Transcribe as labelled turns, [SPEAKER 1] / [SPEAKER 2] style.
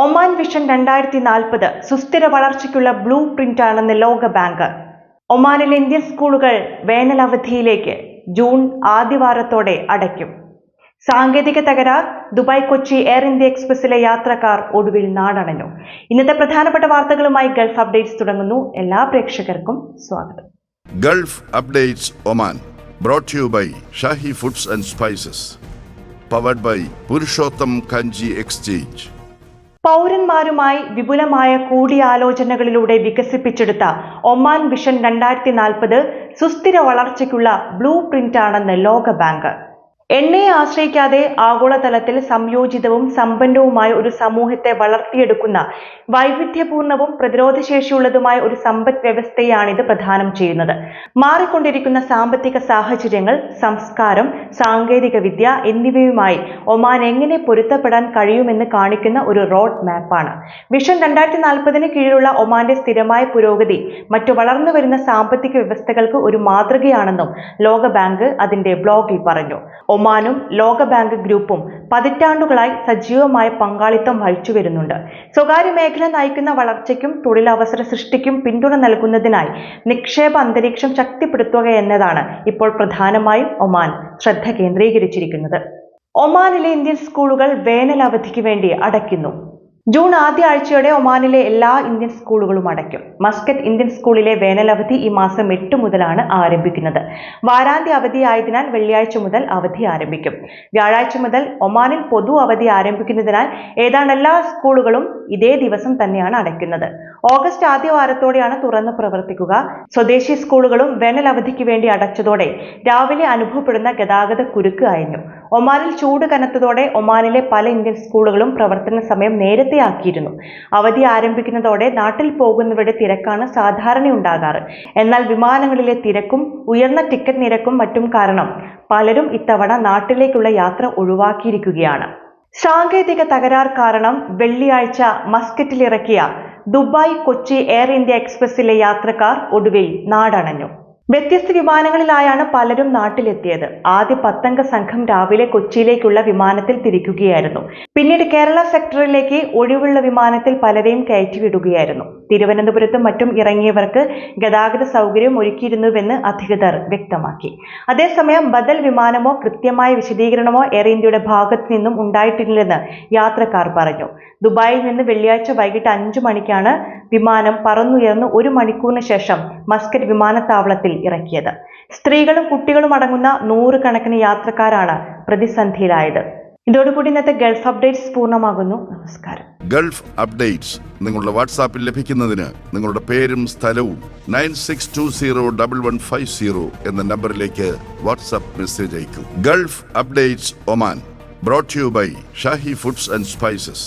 [SPEAKER 1] Oman vision രണ്ടായിരത്തി നാൽപ്പത് സുസ്ഥിര വളർച്ചയ്ക്കുള്ള ബ്ലൂ പ്രിന്റാണെന്ന് ലോക ബാങ്ക്. ഒമാനിലെ ഇന്ത്യൻ സ്കൂളുകൾ വേനൽ അവധിയിലേക്ക് ജൂൺ ആദ്യവാരത്തോടെ അടയ്ക്കും. സാങ്കേതിക തകരാർ ദുബായ് കൊച്ചി എയർ ഇന്ത്യ എക്സ്പ്രസിലെ യാത്രക്കാർ ഒടുവിൽ നാടണഞ്ഞു. ഇന്നത്തെ പ്രധാനപ്പെട്ട വാർത്തകളുമായി ഗൾഫ് അപ്ഡേറ്റ്സ് തുടങ്ങുന്നു. എല്ലാ പ്രേക്ഷകർക്കും സ്വാഗതം.
[SPEAKER 2] Gulf updates Oman brought you by Shahi Foods and Spices powered by Purushottam Kanji Exchange.
[SPEAKER 1] പൗരന്മാരുമായി വിപുലമായ കൂടിയാലോചനകളിലൂടെ വികസിപ്പിച്ചെടുത്ത ഒമാൻ വിഷൻ രണ്ടായിരത്തി നാൽപ്പത് സുസ്ഥിര വളർച്ചയ്ക്കുള്ള ബ്ലൂ പ്രിന്റാണെന്ന് ലോക ബാങ്ക് എണ്ണയെ ആശ്രയിക്കാതെ ആഗോളതലത്തിൽ സംയോജിതവും സമ്പന്നവുമായ ഒരു സമൂഹത്തെ വളർത്തിയെടുക്കുന്ന വൈവിധ്യപൂർണവും പ്രതിരോധശേഷിയുള്ളതുമായ ഒരു സമ്പദ് വ്യവസ്ഥയാണിത് പ്രധാനം ചെയ്യുന്നത്. മാറിക്കൊണ്ടിരിക്കുന്ന സാമ്പത്തിക സാഹചര്യങ്ങൾ സംസ്കാരം സാങ്കേതിക വിദ്യ എന്നിവയുമായി ഒമാൻ എങ്ങനെ പൊരുത്തപ്പെടാൻ കഴിയുമെന്ന് കാണിക്കുന്ന ഒരു റോഡ് മാപ്പാണ്. വിഷൻ രണ്ടായിരത്തി നാൽപ്പതിന് കീഴിലുള്ള ഒമാന്റെ സ്ഥിരമായ പുരോഗതി മറ്റു വളർന്നു വരുന്ന സാമ്പത്തിക വ്യവസ്ഥകൾക്ക് ഒരു മാതൃകയാണെന്നും ലോകബാങ്ക് അതിന്റെ ബ്ലോഗിൽ പറഞ്ഞു. ഒമാനും ലോക ബാങ്ക് ഗ്രൂപ്പും പതിറ്റാണ്ടുകളായി സജീവമായ പങ്കാളിത്തം വഹിച്ചു വരുന്നുണ്ട്. സ്വകാര്യ മേഖല നയിക്കുന്ന വളർച്ചയ്ക്കും തൊഴിലവസര സൃഷ്ടിക്കും പിന്തുണ നൽകുന്നതിനായി നിക്ഷേപ അന്തരീക്ഷം ശക്തിപ്പെടുത്തുക എന്നതാണ് ഇപ്പോൾ പ്രധാനമായും ഒമാൻ ശ്രദ്ധ കേന്ദ്രീകരിച്ചിരിക്കുന്നത്. ഒമാനിലെ ഇന്ത്യൻ സ്കൂളുകൾ വേനൽ അവധിക്ക് വേണ്ടി അടയ്ക്കുന്നു. ജൂൺ ആദ്യ ആഴ്ചയോടെ ഒമാനിലെ എല്ലാ ഇന്ത്യൻ സ്കൂളുകളും അടയ്ക്കും. മസ്കറ്റ് ഇന്ത്യൻ സ്കൂളിലെ വേനലവധി ഈ മാസം എട്ട് മുതലാണ് ആരംഭിക്കുന്നത്. വാരാന്ത്യ അവധിയായതിനാൽ വെള്ളിയാഴ്ച മുതൽ അവധി ആരംഭിക്കും. വ്യാഴാഴ്ച മുതൽ ഒമാനിൽ പൊതു അവധി ആരംഭിക്കുന്നതിനാൽ ഏതാണ്ട് എല്ലാ സ്കൂളുകളും ഇതേ ദിവസം തന്നെയാണ് അടയ്ക്കുന്നത്. ഓഗസ്റ്റ് ആദ്യ വാരത്തോടെയാണ് തുറന്ന് പ്രവർത്തിക്കുക. സ്വദേശി സ്കൂളുകളും വേനൽ അവധിക്ക് വേണ്ടി അടച്ചതോടെ രാവിലെ അനുഭവപ്പെടുന്ന ഗതാഗത കുരുക്ക് അയഞ്ഞു. ഒമാനിൽ ചൂട് കനത്തതോടെ ഒമാനിലെ പല ഇന്ത്യൻ സ്കൂളുകളും പ്രവർത്തന സമയം നേരത്തെ ആക്കിയിരുന്നു. അവധി ആരംഭിക്കുന്നതോടെ നാട്ടിൽ പോകുന്നവരുടെ തിരക്കാണ് സാധാരണയുണ്ടാകാറ്. എന്നാൽ വിമാനങ്ങളിലെ തിരക്കും ഉയർന്ന ടിക്കറ്റ് നിരക്കും മറ്റും കാരണം പലരും ഇത്തവണ നാട്ടിലേക്കുള്ള യാത്ര ഒഴിവാക്കിയിരിക്കുകയാണ്. സാങ്കേതിക തകരാർ കാരണം വെള്ളിയാഴ്ച മസ്കറ്റിലിറക്കിയ ദുബായ് കൊച്ചി എയർ ഇന്ത്യ എക്സ്പ്രസിലെ യാത്രക്കാർ ഒടുവിൽ നാടണഞ്ഞു. വ്യത്യസ്ത വിമാനങ്ങളിലായാണ് പലരും നാട്ടിലെത്തിയത്. ആദ്യ പത്തംഗ സംഘം രാവിലെ കൊച്ചിയിലേക്കുള്ള വിമാനത്തിൽ തിരിക്കുകയായിരുന്നു. പിന്നീട് കേരള സെക്ടറിലേക്ക് ഒഴിവുള്ള വിമാനത്തിൽ പലരെയും കയറ്റിവിടുകയായിരുന്നു. തിരുവനന്തപുരത്തും മറ്റും ഇറങ്ങിയവർക്ക് ഗതാഗത സൗകര്യം ഒരുക്കിയിരുന്നുവെന്ന് അധികൃതർ വ്യക്തമാക്കി. അതേസമയം ബദൽ വിമാനമോ കൃത്യമായ വിശദീകരണമോ എയർ ഇന്ത്യയുടെ ഭാഗത്തു നിന്നും ഉണ്ടായിട്ടില്ലെന്ന് യാത്രക്കാർ പറഞ്ഞു. ദുബായിൽ നിന്ന് വെള്ളിയാഴ്ച വൈകിട്ട് അഞ്ചു മണിക്കാണ് വിമാനം പറന്നുയർന്ന് ഒരു മണിക്കൂറിന് ശേഷം മസ്കറ്റ് വിമാനത്താവളത്തിൽ ഇറക്കിയത്. സ്ത്രീകളും കുട്ടികളും അടങ്ങുന്ന നൂറുകണക്കിന് യാത്രക്കാരാണ് പ്രതിസന്ധിയിലായത്. ഇതോടുകൂടി ഇന്നത്തെ ഗൾഫ് അപ്ഡേറ്റ്സ് പൂർണമാകുന്നു. നമസ്കാരം.
[SPEAKER 2] ഗൾഫ് അപ്ഡേറ്റ്സ് നിങ്ങളുടെ വാട്സാപ്പിൽ ലഭിക്കുന്നതിന് നിങ്ങളുടെ പേരും സ്ഥലവും nine six two zero double one five zero എന്ന നമ്പറിലേക്ക് വാട്സാപ്പ് മെസ്സേജ് അയക്കും. Gulf updates Oman brought you by Shahi foods and spices